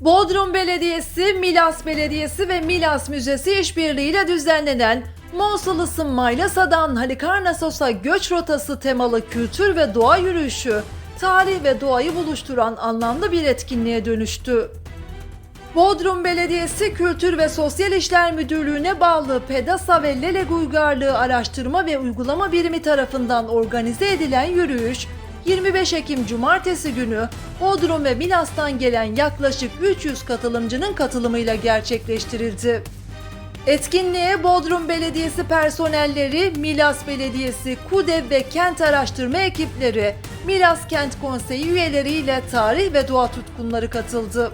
Bodrum Belediyesi, Milas Belediyesi ve Milas Müzesi işbirliğiyle düzenlenen Mosul ısınmayla Sadan Halikarnassos'a göç rotası temalı kültür ve doğa yürüyüşü, tarih ve doğayı buluşturan anlamlı bir etkinliğe dönüştü. Bodrum Belediyesi Kültür ve Sosyal İşler Müdürlüğü'ne bağlı PEDASA ve LELEG Uygarlığı Araştırma ve Uygulama Birimi tarafından organize edilen yürüyüş, 25 Ekim Cumartesi günü Bodrum ve Milas'tan gelen yaklaşık 300 katılımcının katılımıyla gerçekleştirildi. Etkinliğe Bodrum Belediyesi personelleri, Milas Belediyesi, KUDEV ve kent araştırma ekipleri, Milas Kent Konseyi üyeleriyle tarih ve doğa tutkunları katıldı.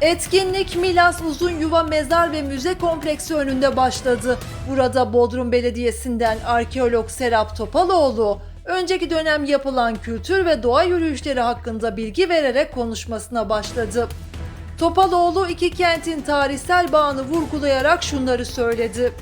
Etkinlik Milas Uzun Yuva Mezar ve Müze Kompleksi önünde başladı. Burada Bodrum Belediyesi'nden arkeolog Serap Topaloğlu, önceki dönem yapılan kültür ve doğa yürüyüşleri hakkında bilgi vererek konuşmasına başladı. Topaloğlu iki kentin tarihsel bağını vurgulayarak şunları söyledi.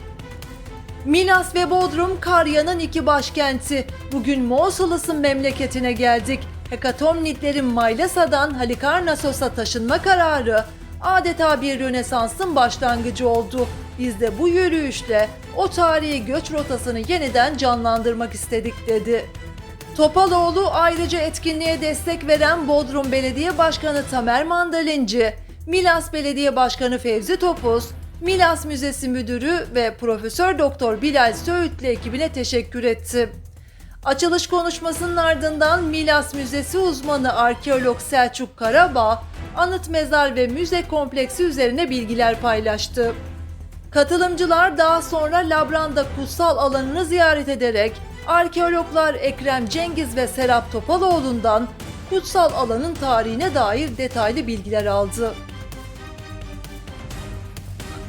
Milas ve Bodrum Karya'nın iki başkenti. Bugün Mosul'ısın memleketine geldik. Hekatomnitlerin Maylasa'dan Halikarnassos'a taşınma kararı adeta bir Rönesans'ın başlangıcı oldu. Biz de bu yürüyüşle o tarihi göç rotasını yeniden canlandırmak istedik dedi. Topaloğlu ayrıca etkinliğe destek veren Bodrum Belediye Başkanı Tamer Mandalinci, Milas Belediye Başkanı Fevzi Topuz, Milas Müzesi Müdürü ve Profesör Doktor Bilal Söğütlü ekibine teşekkür etti. Açılış konuşmasının ardından Milas Müzesi uzmanı arkeolog Selçuk Karabağ, anıt mezar ve müze kompleksi üzerine bilgiler paylaştı. Katılımcılar daha sonra Labranda kutsal alanını ziyaret ederek arkeologlar Ekrem Cengiz ve Serap Topaloğlu'ndan kutsal alanın tarihine dair detaylı bilgiler aldı.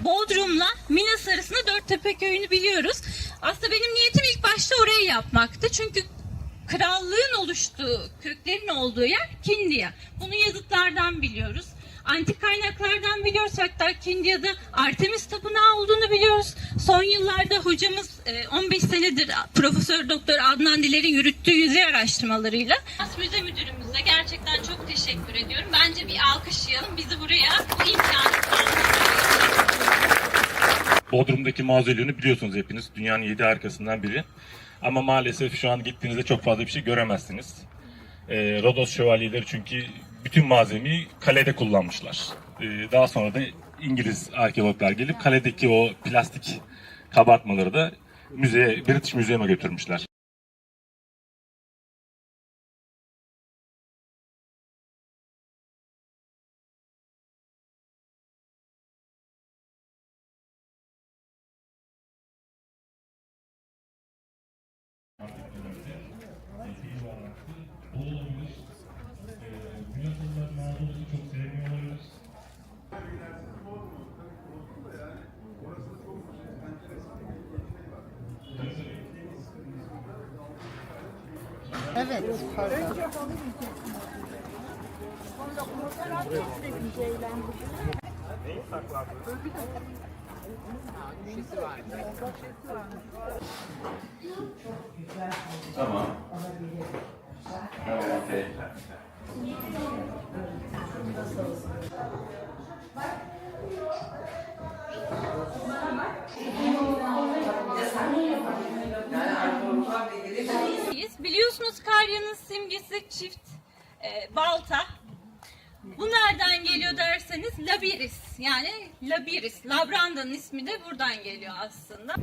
Bodrum'la Minas arasında Dörttepe köyünü biliyoruz. Aslında benim niyetim ilk başta orayı yapmaktı. Çünkü krallığın oluştuğu, köklerin olduğu yer Kindia. Bunu yazıtlardan biliyoruz. Antik kaynaklardan biliyoruz. Hatta Kindia'da Artemis Tapınağı olduğunu biliyoruz. Son yıllarda hocamız e, 15 senedir Profesör Doktor Adnan Diler'in yürüttüğü yüzey araştırmalarıyla Müze Müdürümüze gerçekten çok teşekkür ediyorum. Bence bir alkışlayalım. Bizi buraya bu imkanı. Bodrum'daki mauzoleunu biliyorsunuz hepiniz. Dünyanın yedi harikasından biri. Ama maalesef şu an gittiğinizde çok fazla bir şey göremezsiniz. Ee, Rodos şövalyeleri çünkü bütün malzemeyi kalede kullanmışlar. Ee, daha sonra da İngiliz arkeologlar gelip kaledeki o plastik kabartmaları da müzeye, British Museum'a götürmüşler. Evet. Pardon. Tamam. Evet. Biz biliyorsunuz Karya'nın simgesi çift e, balta. Bu nereden geliyor derseniz Labiris yani Labiris. Labranda'nın ismi de buradan geliyor aslında.